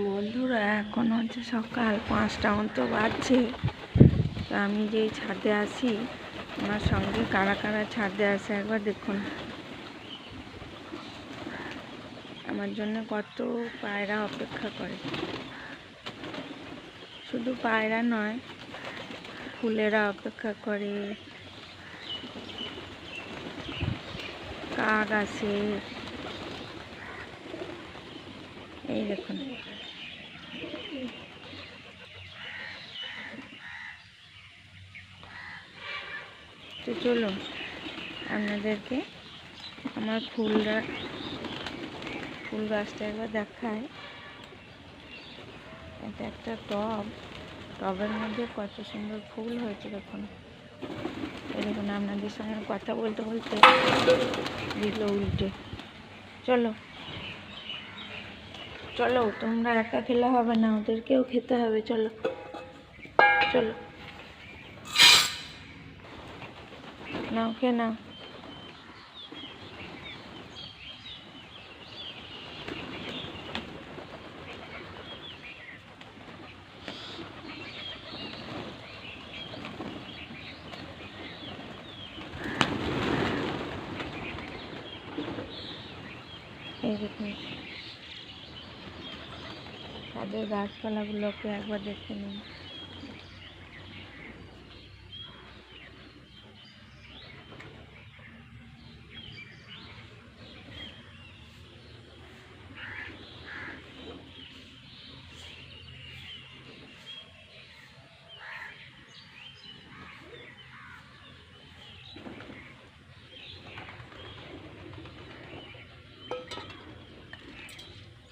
বন্ধুরা, এখন হচ্ছে সকাল পাঁচটা মতো বাজছে। তো আমি যেই ছাদে আসি আমার সঙ্গে কারা কারা ছাদে আসে একবার দেখুন। আমার জন্য কত পায়রা অপেক্ষা করে। শুধু পায়রা নয়, ফুলেরা অপেক্ষা করে। কাক আসে এই দেখুন। তো চলুন আপনাদেরকে আমার ফুলরা ফুল গাছটা একবার দেখায় এটা একটা টব। টবের মধ্যে কত সুন্দর ফুল হয়েছে দেখুন। দেখুন, আপনাদের সঙ্গে কথা বলতে বলতে দিল উল্টে। চলো। চলো, তোমরা একা খেলে হবে না, ওদেরকেও খেতে হবে, চলো। চলো। নাও খে নাও। এই দেখুন তাদের গাছপালাগুলোকে একবার দেখে নিন।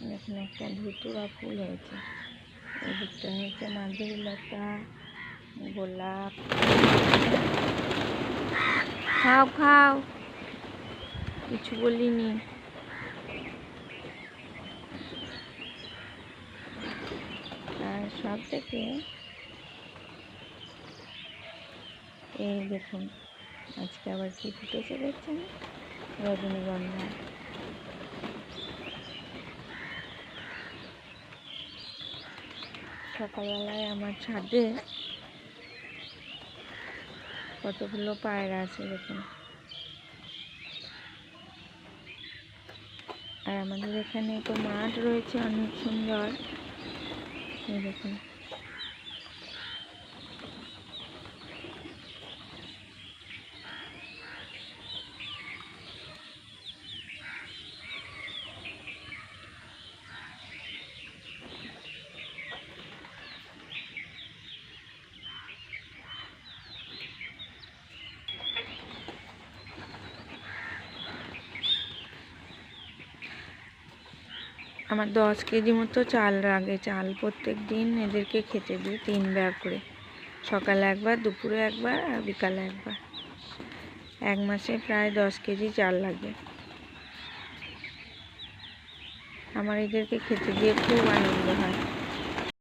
এখানে একটা ধুতুরা ফুল হয়েছে। এই দিকটা হচ্ছে মাধুরী লতা, গোলাপ। খাও খাও। কিছু বলিনি। আর সব থেকে এই দেখুন, আজকে আবার কি ফুটেছে দেখছেন? রজনীগন্ধা। সকালবেলায় আমার ছাদে কতগুলো পায়রা আছে দেখুন। আর আমাদের এখানে তো মাঠ রয়েছে, অনেক সুন্দর। দেখুন। আমার দশ কেজি মতো চাল লাগে চাল প্রত্যেক দিন এদেরকে খেতে দিই তিনবার করে। সকালে একবার, দুপুরে একবার আর বিকালে একবার। এক মাসে প্রায় দশ কেজি চাল লাগে। আমার এদেরকে খেতে দিয়ে খুব আনন্দ হয়।